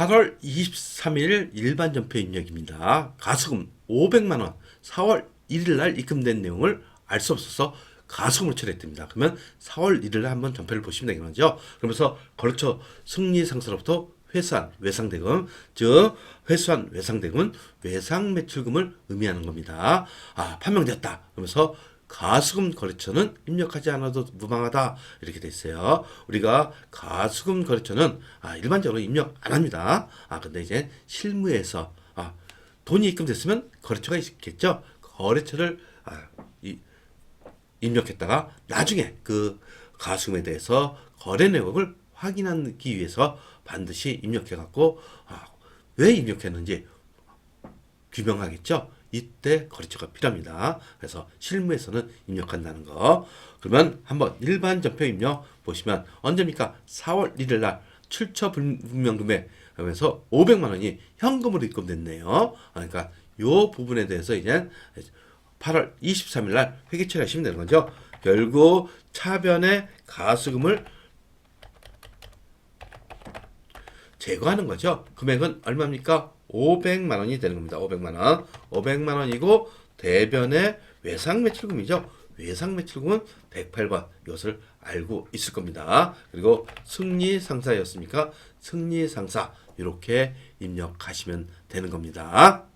8월 23일 일반 전표 입력입니다. 가수금 500만 원 4월 1일 날 입금된 내용을 알 수 없어서 가수금을 처리했답니다. 그러면 4월 1일 날 한번 전표를 보시면 되겠죠. 그러면서 거래처 승리 상사로부터 회수한 외상대금, 즉 회수한 외상대금은 외상 매출금을 의미하는 겁니다. 아 판명되었다. 그러면서 가수금 거래처는 입력하지 않아도 무방하다 이렇게 돼 있어요. 우리가 가수금 거래처는 아, 일반적으로 입력 안 합니다. 아 근데 이제 실무에서 아, 돈이 입금됐으면 거래처가 있겠죠. 거래처를 아, 이, 입력했다가 나중에 그 가수금에 대해서 거래 내역을 확인하기 위해서 반드시 입력해 갖고 아, 왜 입력했는지 규명하겠죠. 이때 거래처가 필요합니다. 그래서 실무에서는 입력한다는 거. 그러면 한번 일반 전표 입력 보시면 언제입니까? 4월 1일 날 출처 불명 금액 하면서 500만 원이 현금으로 입금됐네요. 그러니까 요 부분에 대해서 이제 8월 23일 날 회계 처리하시면 되는 거죠. 결국 차변의 가수금을 제거하는 거죠. 금액은 얼마입니까? 500만 원이 되는 겁니다. 500만 원. 500만 원이고 대변의 외상 매출금이죠. 외상 매출금은 108번. 이것을 알고 있을 겁니다. 그리고 승리 상사였습니까? 승리 상사 이렇게 입력하시면 되는 겁니다.